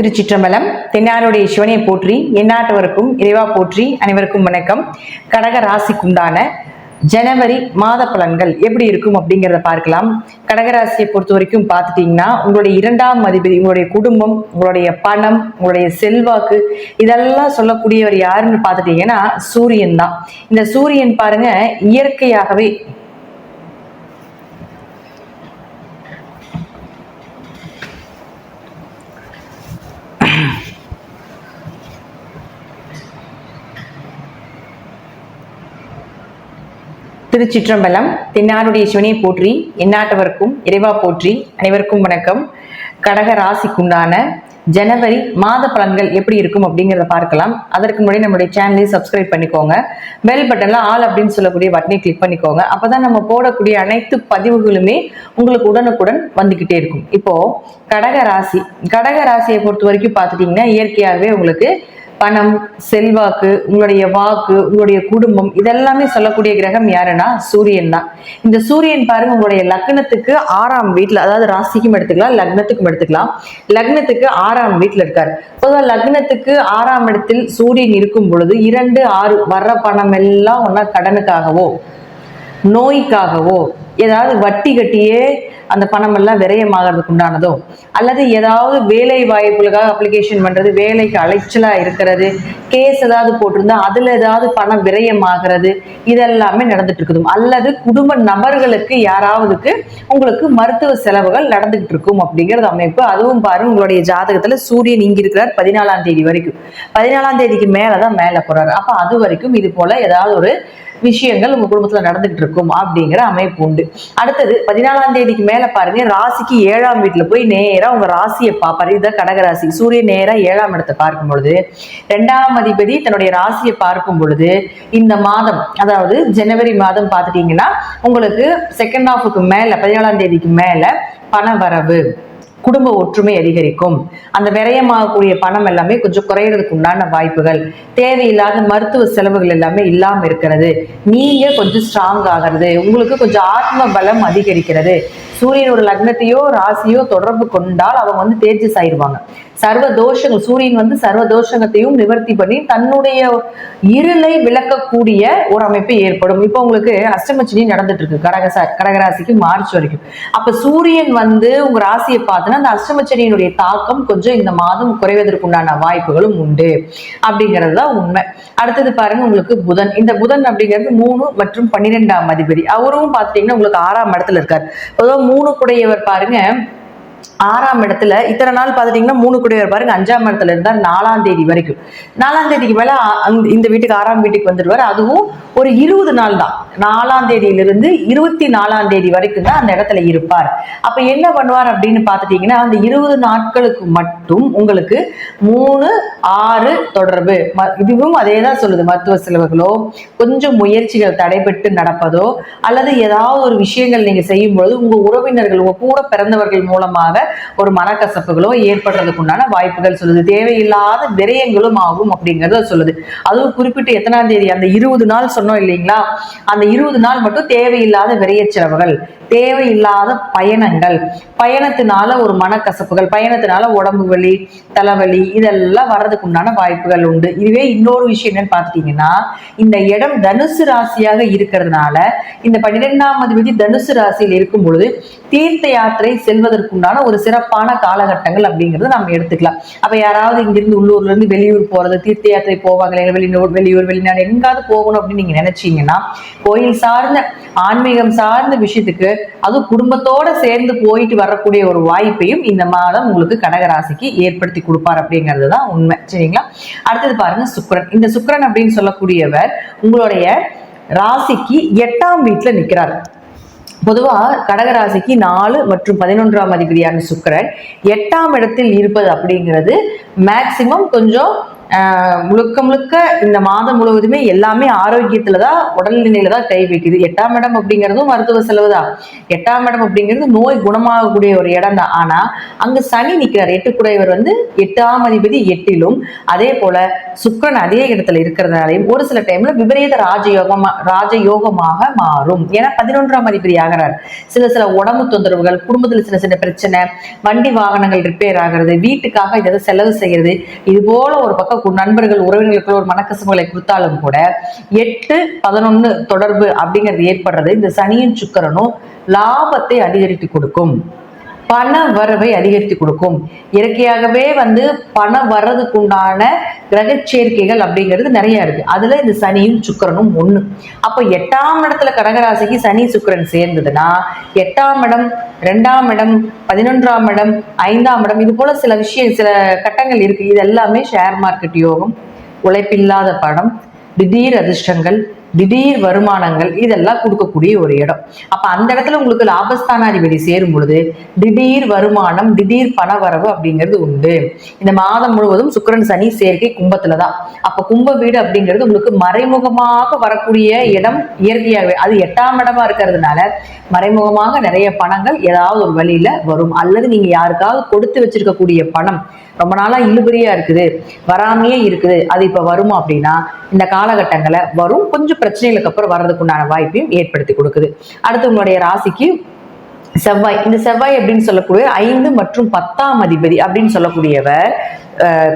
திருச்சிற்றம்பலம் தென்னாருடைய சிவனை போற்றி எந்நாட்டவருக்கும் இறைவா போற்றி அனைவருக்கும் வணக்கம். கடக ராசிக்குண்டான ஜனவரி மாத பலன்கள் எப்படி இருக்கும் அப்படிங்கிறத பார்க்கலாம். கடகராசியை பொறுத்த வரைக்கும் பார்த்துட்டீங்கன்னா உங்களுடைய இரண்டாம் அதிபதி உங்களுடைய குடும்பம் உங்களுடைய பணம் உங்களுடைய செல்வாக்கு இதெல்லாம் சொல்லக்கூடியவர் யாருன்னு பார்த்துட்டீங்கன்னா சூரியன் தான். இந்த சூரியன் பாருங்க இயற்கையாகவே திருச்சிற்றம்பலம் தென்னாருடைய சிவனை போற்றி எந்நாட்டவருக்கும் இறைவா போற்றி அனைவருக்கும் வணக்கம். கடக ராசிக்குண்டான ஜனவரி மாத பலன்கள் எப்படி இருக்கும் அப்படிங்கிறத பார்க்கலாம். அதற்கு முன்னாடி நம்மளுடைய சேனலையும் சப்ஸ்கிரைப் பண்ணிக்கோங்க. பெல் பட்டன்ல ஆல் அப்படின்னு சொல்லக்கூடிய பட்டனை கிளிக் பண்ணிக்கோங்க. அப்பதான் நம்ம போடக்கூடிய அனைத்து பதிவுகளுமே உங்களுக்கு உடனுக்குடன் வந்துகிட்டே இருக்கும். இப்போ கடக ராசி. கடக ராசியை பொறுத்த வரைக்கும் பார்த்துட்டீங்கன்னா இயற்கையாகவே உங்களுக்கு பணம் செல்வாக்கு உங்களுடைய வாக்கு உங்களுடைய குடும்பம் இதெல்லாமே சொல்லக்கூடிய கிரகம் யாருன்னா சூரியன் தான். இந்த சூரியன் பாருங்க உங்களுடைய லக்னத்துக்கு ஆறாம் வீட்டுல அதாவது ராசிக்கும் எடுத்துக்கலாம் லக்னத்துக்கும் எடுத்துக்கலாம். லக்னத்துக்கு ஆறாம் வீட்டுல இருக்காரு. பொதுவாக லக்னத்துக்கு ஆறாம் இடத்தில் சூரியன் இருக்கும் பொழுது இரண்டு ஆறு வர்ற பணம் எல்லாம் ஒன்னா கடனுக்காகவோ நோய்க்காகவோ ஏதாவது வட்டி கட்டியே அந்த பணம் எல்லாம் விரயமாகிறதுக்கு உண்டானதோ? அல்லது ஏதாவது வேலை வாய்ப்புகளுக்காக அப்ளிகேஷன் பண்றது வேலைக்கு அலைச்சலா இருக்கிறது கேஸ் ஏதாவது போட்டிருந்தா அதுல ஏதாவது பணம் விரயமாகிறது இதெல்லாமே நடந்துட்டு இருக்குது அல்லது குடும்ப நபர்களுக்கு யாராவதுக்கு உங்களுக்கு மருத்துவ செலவுகள் நடந்துகிட்டு இருக்கும் அப்படிங்கிறது அமைப்பு. அதுவும் பாருங்க உங்களுடைய ஜாதகத்துல சூரியன் இங்கே இருக்கிறார் பதினாலாம் தேதி வரைக்கும். பதினாலாம் தேதிக்கு மேலதான் மேல போறாரு. அப்ப அது வரைக்கும் இது போல ஏதாவது ஒரு விஷயங்கள் உங்க குடும்பத்துல நடந்துகிட்டு இருக்கும் அப்படிங்கிற அமைப்பு உண்டு. அடுத்தது பதினாலாம் தேதிக்கு மேல பாருங்க ராசிக்கு ஏழாம் வீட்டுல போய் நேரா உங்க ராசியை பார்ப்பாரு. இதுதான் கடகராசி. சூரியன் நேரா ஏழாம் இடத்தை பார்க்கும் பொழுது ரெண்டாம் அதிபதி தன்னுடைய ராசியை பார்க்கும் பொழுது இந்த மாதம் அதாவது ஜனவரி மாதம் பார்த்துட்டீங்கன்னா உங்களுக்கு செகண்ட் ஹாஃபுக்கு மேல பதினாலாம் தேதிக்கு மேல பண வரவு. குடும்ப ஒற்றுமை அதிகரிக்கும். அந்த விரயமாகக்கூடிய பணம் எல்லாமே கொஞ்சம் குறையிறதுக்கு உண்டான வாய்ப்புகள். தேவையில்லாத மருத்துவ செலவுகள் எல்லாமே இல்லாமல் இருக்கிறது. நீங்க கொஞ்சம் ஸ்ட்ராங் ஆகிறது உங்களுக்கு கொஞ்சம் ஆத்ம பலம் அதிகரிக்கிறது. சூரியனோட லக்னத்தையோ ராசியோ தொடர்பு கொண்டால் அவங்க வந்து தேஜஸ் ஆயிடுவாங்க சர்வ தோஷங்கள் சூரியன் வந்து சர்வ தோஷங்கத்தையும் நிவர்த்தி பண்ணி தன்னுடைய இருளை விளக்கக்கூடிய ஒரு அமைப்பு ஏற்படும். இப்போ உங்களுக்கு அஷ்டமச்சினி நடந்துட்டு இருக்கு. கடகசா கடகராசிக்கு மார்ச் வரைக்கும். அப்ப சூரியன் வந்து உங்க ராசியை பார்த்தோன்னா அந்த அஷ்டமச்சனியினுடைய தாக்கம் கொஞ்சம் இந்த மாதம் குறைவதற்குண்டான வாய்ப்புகளும் உண்டு. அப்படிங்கிறது தான் உண்மை. அடுத்தது பாருங்க உங்களுக்கு புதன். இந்த புதன் அப்படிங்கிறது மூணு மற்றும் பன்னிரெண்டாம் அதிபதி. அவரும் பார்த்துட்டீங்கன்னா உங்களுக்கு ஆறாம் இடத்துல இருக்காரு. மூணு குடையவர் பாருங்க. ஆறாம் இடத்துல இத்தனை நாள் பார்த்துட்டீங்கன்னா மூணு குடையவர் பாருங்க. அஞ்சாம் இடத்துல இருந்தால் நாலாம் தேதி வரைக்கும். நாலாம் தேதிக்கு மேல அந்த- இந்த வீட்டுக்கு ஆறாம் வீட்டுக்கு வந்துடுவார். அதுவும் ஒரு இருபது நாள் தான். நாலாம் தேதியிலிருந்து இருபத்தி நாலாம் தேதி வரைக்கும் தான் அந்த இடத்துல இருப்பார். அப்ப என்ன பண்ணுவார் அப்படின்னு பார்த்துட்டீங்கன்னா அந்த இருபது நாட்களுக்கு மட்டும் உங்களுக்கு மூணு ஆறு தொடர்பு. ம- இதுவும் அதே தான் சொல்லுது. மருத்துவ செலவுகளோ கொஞ்சம் முயற்சிகள் தடைபட்டு நடப்பதோ அல்லது ஏதாவது ஒரு விஷயங்கள் நீங்க செய்யும் பொழுது உங்க உறவினர்கள் உங்க கூட பிறந்தவர்கள் மூலமாக ஒரு மனக்கசப்புகளோ ஏற்படுறதுக்கு உண்டான வாய்ப்புகள் சொல்லுது. தேவையில்லாத விரயங்களும் ஆகும் அப்படிங்கறத சொல்லுது. அதுவும் குறிப்பிட்டு எத்தனாம் தேதி? அந்த இருபது நாள் சொன்னோம் இல்லைங்களா? அந்த இருபது நாள் மட்டும் தேவையில்லாத விரைய செலவுகள் தேவையில்லாத பயணங்கள் பயணத்தினால ஒரு மனக்கசப்புகள் பயணத்தினால உடம்பு வலி தலைவலி இதெல்லாம் வர்றதுக்கு உண்டான வாய்ப்புகள் உண்டு. இதுவே இன்னொரு விஷயம் என்னன்னு பார்த்துட்டீங்கன்னா இந்த இடம் தனுசு ராசியாக இருக்கிறதுனால இந்த பன்னிரெண்டாம் அதிபதி தனுசு ராசியில் இருக்கும் பொழுது தீர்த்த யாத்திரை செல்வதற்குண்டான ஒரு சிறப்பான காலகட்டங்கள் அப்படிங்கறத நம்ம எடுத்துக்கலாம். அப்ப யாராவது இங்கிருந்து உள்ளூர்ல இருந்து வெளியூர் போறது தீர்த்த யாத்திரை போவாங்க வெளியூர் வெளியூர் வெளிநாடு எங்காவது போகணும் அப்படின்னு நீங்க நினைச்சீங்கன்னா கோயில் சார்ந்த ஆன்மீகம் சார்ந்த விஷயத்துக்கு அதுவும் குடும்பத்தோட சேர்ந்து போயிட்டு வரக்கூடிய ஒரு வாய்ப்பையும் இந்த மாதம் உங்களுக்கு கடகராசிக்கு ஏற்படுத்தி கொடுப்பார் அப்படிங்கிறது தான் உண்மை. சரிங்களா? அடுத்தது பாருங்க சுக்கரன். இந்த சுக்கரன் அப்படின்னு சொல்லக்கூடியவர் உங்களுடைய ராசிக்கு எட்டாம் வீட்டுல நிக்கிறார். பொதுவா கடகராசிக்கு நாலு மற்றும் பதினொன்றாம் அதிபதியான சுக்கிரன் எட்டாம் இடத்தில் இருப்பது அப்படிங்கிறது மேக்சிமம் கொஞ்சம் முழுக்க முழுக்க இந்த மாதம் முழுவதுமே எல்லாமே ஆரோக்கியத்துல தான் உடல்நிலையில தான் கை வைக்குது. எட்டாம் இடம் அப்படிங்கிறதும் மருத்துவ செலவு தான் எட்டாம் இடம் அப்படிங்கிறது நோய் குணமாகக்கூடிய ஒரு இடம் தான். ஆனா அங்க சனி நிற்கிறார் எட்டுக்குடையவர் வந்து எட்டாம் அதிபதி எட்டிலும். அதே போல சுக்கிரன் அதே இடத்துல இருக்கிறதுனாலையும் ஒரு சில டைம்ல விபரீத ராஜயோகமா ராஜயோகமாக மாறும். ஏன்னா பதினொன்றாம் அதிபதி ஆகிறார். சில சில உடம்பு தொந்தரவுகள் குடும்பத்தில் சின்ன சின்ன பிரச்சனை வண்டி வாகனங்கள் ரிப்பேர் ஆகிறது வீட்டுக்காக ஏதாவது செலவு செய்யறது இது போல ஒரு பக்கம் கு- நண்பர்கள் உறவினர்களுக்கு ஒரு மனக்கசப்புகளை கொடுத்தாலும் கூட எட்டு பதினொன்னு தொடர்பு அப்படிங்கிறது ஏற்படுறது. இந்த சனியும் சுக்கரனும் லாபத்தை அதிகரித்து கொடுக்கும். பண வரவை அதிகரித்து கொடுக்கும். இயற்கையாகவே வந்து பணம் வர்றதுக்கு உண்டான கிரக சேர்க்கைகள் அப்படிங்கிறது நிறைய இருக்கு. அதுல இந்த சனியும் சுக்கிரனும் ஒண்ணு. அப்போ எட்டாம் இடத்துல கடகராசிக்கு சனி சுக்கிரன் சேர்ந்ததுன்னா எட்டாம் இடம் ரெண்டாம் இடம் பதினொன்றாம் இடம் ஐந்தாம் இடம் இது போல சில விஷயம் சில கட்டங்கள் இருக்கு. இது எல்லாமே ஷேர் மார்க்கெட் யோகம் உழைப்பில்லாத பணம் திடீர் அதிர்ஷ்டங்கள் திடீர் வருமானங்கள் இதெல்லாம் கொடுக்கக்கூடிய ஒரு இடம். அப்ப அந்த இடத்துல உங்களுக்கு லாபஸ்தானாதிபதி சேரும் பொழுது திடீர் வருமானம் திடீர் பண வரவு அப்படிங்கிறது உண்டு. இந்த மாதம் முழுவதும் சுக்கிரன் சனி சேர்க்கை கும்பத்துல தான் அப்ப கும்ப வீடு அப்படிங்கிறது உங்களுக்கு மறைமுகமாக வரக்கூடிய இடம் இயற்கையாகவே. அது எட்டாம் இடமா இருக்கிறதுனால மறைமுகமாக நிறைய பணங்கள் ஏதாவது ஒரு வழியில வரும். அல்லது நீங்க யாருக்காவது கொடுத்து வச்சிருக்கக்கூடிய பணம் ரொம்ப நாளா இழுபறியா இருக்குது வராமையே இருக்குது. அது இப்ப வருமா அப்படின்னா இந்த காலகட்டங்களை வரும். கொஞ்சம் பிரச்சனைகளுக்கு அப்புறம் வர்றதுக்கு உண்டான வாய்ப்பையும் ஏற்படுத்தி கொடுக்குது. அடுத்து உங்களுடைய ராசிக்கு செவ்வாய். இந்த செவ்வாய் அப்படின்னு சொல்லக்கூடிய ஐந்து மற்றும் பத்தாம் அதிபதி அப்படின்னு சொல்லக்கூடியவர்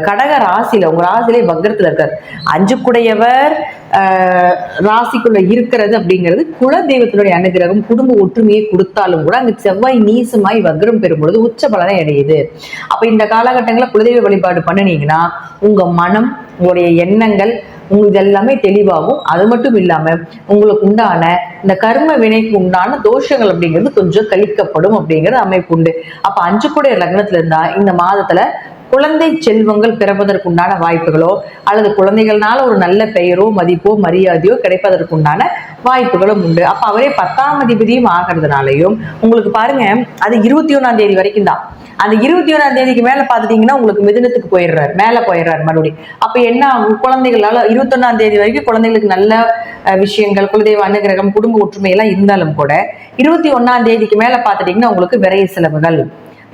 கடக ராசியில உங்க ராசியிலே வக்ரத்துல இருக்கார். அஞ்சு குடையவர் ராசிக்குள்ள இருக்கிறது அப்படிங்கிறது குல தெய்வத்தினுடைய அனுகிரகம் குடும்ப ஒற்றுமையை கொடுத்தாலும் கூட அந்த செவ்வாய் நீசமாய் வக்ரம் பெறும் பொழுது உச்ச பலனை அடையுது. அப்ப இந்த காலகட்டங்களில் குலதெய்வ வழிபாடு பண்ணினீங்கன்னா உங்க மனம் உங்களுடைய எண்ணங்கள் உங்களுக்கு எல்லாமே தெளிவாகும். அது மட்டும் இல்லாம உங்களுக்கு உண்டான இந்த கர்ம வினைக்கு உண்டான தோஷங்கள் அப்படிங்கிறது கொஞ்சம் கழிக்கப்படும் அப்படிங்கிற அமைப்பு உண்டு. அப்ப அஞ்சு கூட லக்னத்துல இருந்தா இந்த மாதத்துல குழந்தை செல்வங்கள் பிறப்பதற்குண்டான வாய்ப்புகளோ அல்லது குழந்தைகள்னால ஒரு நல்ல பெயரோ மதிப்போ மரியாதையோ கிடைப்பதற்குண்டான வாய்ப்புகளும் உண்டு. அப்ப அவரே பத்தாம் அதிபதியும் ஆகிறதுனாலையும் உங்களுக்கு பாருங்க அது இருபத்தி ஒண்ணாம் தேதி வரைக்கும் தான். அந்த இருபத்தி ஒண்ணாம் தேதிக்கு மேல பாத்துட்டீங்கன்னா உங்களுக்கு மிதுனத்துக்கு போயிடுறாரு மேல போயிடுறாரு மறுபடியும் அப்ப என்ன ஆகும்? குழந்தைகளால இருபத்தொன்னாம் தேதி வரைக்கும் குழந்தைகளுக்கு நல்ல விஷயங்கள் குலதெய்வ அனுகிரகம் குடும்ப ஒற்றுமை எல்லாம் இருந்தாலும் கூட இருபத்தி ஒன்றாம் தேதிக்கு மேல பாத்துட்டீங்கன்னா உங்களுக்கு விரைய செலவுகள்.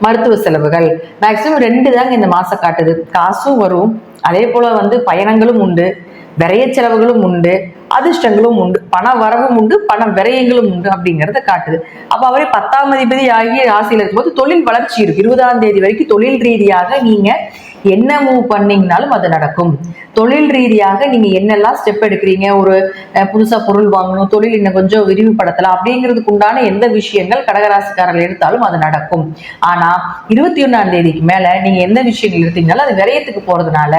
மருத்துவ செலவுகள். மேக்சிமம் ரெண்டு தாங்க இந்த மாசம் காட்டுது. காசும் வரும். அதே போல வந்து பயணங்களும் உண்டு. விரைய செலவுகளும் உண்டு. அதிர்ஷ்டங்களும் உண்டு பண வரவும் உண்டு பண விரயங்களும் உண்டு அப்படிங்கறத காட்டுது. அப்ப அவரே பத்தாம் அதிபதி ஆகிய ராசியில இருக்கும்போது தொழில் வளர்ச்சி இருக்கு. இருபதாம் தேதி வரைக்கும் தொழில் ரீதியாக நீங்க என்ன மூவ் பண்ணீங்கனாலும் அது நடக்கும். தொழில் ரீதியாக நீங்க என்னெல்லாம் ஸ்டெப் எடுக்கிறீங்க? ஒரு புதுசா பொருள் வாங்கணும் தொழில் இன்னும் கொஞ்சம் விரிவுபடுத்தலாம் அப்படிங்கிறதுக்கு உண்டான எந்த விஷயங்கள் கடகராசிக்காரர்கள் எடுத்தாலும் அது நடக்கும். ஆனா இருபத்தி ஒண்ணாம் தேதிக்கு மேல நீங்க எந்த விஷயங்கள் எடுத்தீங்கனாலும் அது விரயத்துக்கு போறதுனால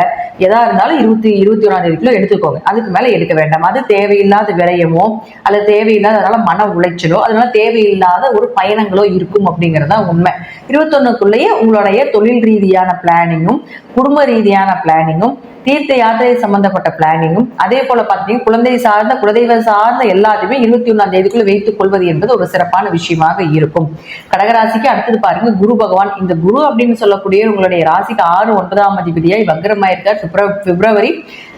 எதா இருந்தாலும் இருபத்தி இருபத்தி ஒன்றாம் தேதிக்குள்ள எடுத்துக்கோங்க. அதுக்கு மேல எடுக்க வேண்டாம். அது தேவையில்லாத விரயமோ அல்லது தேவையில்லாத அதனால மன உளைச்சலோ அதனால தேவையில்லாத ஒரு பயணங்களோ இருக்கும் அப்படிங்கிறது தான் உண்மை. இருபத்தொன்னுக்குள்ளேயே உங்களுடைய தொழில் ரீதியான பிளானிங்கும் குடும்ப ரீதியான பிளானிங்கும் தீர்த்த யாத்திரை சம்பந்தப்பட்ட பிளானிங்கும் அதே போல பார்த்தீங்கன்னா குழந்தை சார்ந்த குலதெய்வ சார்ந்த எல்லாத்தையுமே இருபத்தி ஒண்ணாம் தேதிக்குள்ள வைத்துக் கொள்வது என்பது ஒரு சிறப்பான விஷயமாக இருக்கும். கடகராசிக்கு அடுத்தது பாருங்க குரு பகவான். இந்த குரு அப்படின்னு சொல்லக்கூடிய உங்களுடைய ராசிக்கு ஆறு ஒன்பதாம் அதிபதியாய் வக்ரமாயிருக்கார். பிப்ரவரி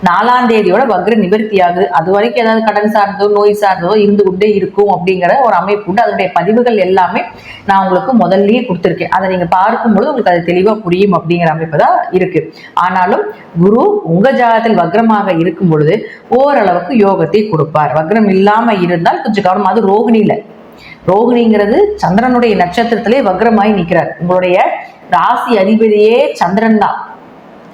நாலாம் தேதியோட வக்ர நிவர்த்தி ஆகுது. அது வரைக்கும் ஏதாவது கடன் சார்ந்தோ நோய் சார்ந்தோ இருந்து கொண்டே இருக்கும் அப்படிங்கிற ஒரு அமைப்பு உண்டு. அதனுடைய பதிவுகள் எல்லாமே நான் உங்களுக்கு முதல்லயே கொடுத்துருக்கேன். அதை நீங்க பார்க்கும்பொழுது உங்களுக்கு அது தெளிவா புரியும் அப்படிங்கிற அமைப்பு தான் இருக்கு. ஆனாலும் குரு உங்க ஜாதகத்தில் வக்ரமாக இருக்கும் பொழுது ஓரளவுக்கு யோகத்தை கொடுப்பார். வக்ரம் இல்லாம இருந்தால் கொஞ்சம் கவனம் அது ரோகிணியில ரோகிணிங்கிறது சந்திரனுடைய நட்சத்திரத்திலே வக்ரமாய் நிற்கிறார் உங்களுடைய ராசி அதிபதியே சந்திரன் தான்.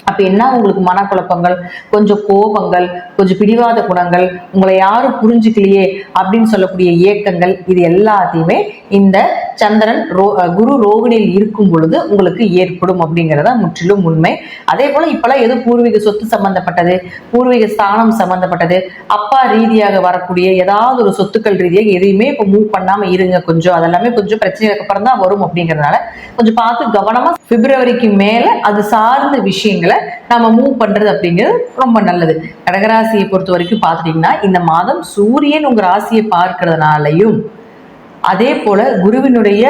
அப்ப என்ன உங்களுக்கு மனக்குழப்பங்கள்? கொஞ்சம் கோபங்கள் கொஞ்சம் பிடிவாத குணங்கள் உங்களை யாரும் புரிஞ்சுக்கலையே அப்படின்னு சொல்லக்கூடிய ஏக்கங்கள் இது எல்லாத்தையுமே இந்த சந்திரன் ரோ குரு ரோகிணியில் இருக்கும் பொழுது உங்களுக்கு ஏற்படும் அப்படிங்கிறத முற்றிலும் உண்மை. அதே போல இப்பெல்லாம் எது பூர்வீக சொத்து சம்பந்தப்பட்டது? பூர்வீக ஸ்தானம் சம்பந்தப்பட்டது. அப்பா ரீதியாக வரக்கூடிய ஏதாவது ஒரு சொத்துக்கள் ரீதியாக எதையுமே இப்போ மூவ் பண்ணாம இருங்க கொஞ்சம். அதெல்லாமே கொஞ்சம் பிரச்சனைக்கு அப்புறம் தான் வரும் அப்படிங்கறதுனால கொஞ்சம் பார்த்து கவனமா பிப்ரவரிக்கு மேல அது சார்ந்த விஷயங்களை நம்ம மூவ் பண்றது அப்படிங்கிறது ரொம்ப நல்லது. கடகராசியை பொறுத்த வரைக்கும் பார்த்துட்டீங்கன்னா இந்த மாதம் சூரியன் உங்க ராசியை பார்க்கறதுனாலையும் அதே போல குருவினுடைய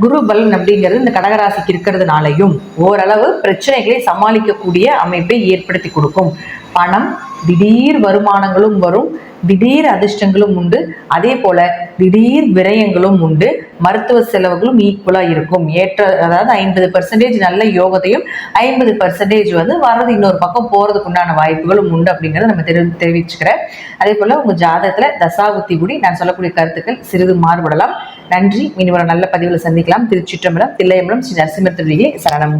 குரு பலன் அப்படிங்கிறது இந்த கடகராசிக்கு இருக்கிறதுனாலையும் ஓரளவு பிரச்சனைகளை சமாளிக்கக்கூடிய அமைப்பை ஏற்படுத்தி கொடுக்கும். பணம் திடீர் வருமானங்களும் வரும். திடீர் அதிர்ஷ்டங்களும் உண்டு. அதே போல திடீர் விரயங்களும் உண்டு. மருத்துவ செலவுகளும் ஈக்குவலா இருக்கும். ஏற்ற அதாவது ஐம்பது பர்சன்டேஜ் நல்ல யோகத்தையும் ஐம்பது பர்சன்டேஜ் வந்து வர்றது இன்னொரு பக்கம் போறதுக்கு உண்டான வாய்ப்புகளும் உண்டு அப்படிங்கறத நம்ம தெரி தெரிவிச்சுக்கிறேன். அதே போல உங்க ஜாதகத்துல தசாபுத்தி கூடி நான் சொல்லக்கூடிய கருத்துக்கள் சிறிது மாறுபடலாம். நன்றி. மீண்டும் ஒரு நல்ல பதிவில் சந்திக்கலாம். திருச்சிற்றம்பலம் தில்லையம்பலம் ஸ்ரீ நரசிம்மர் சரணம்.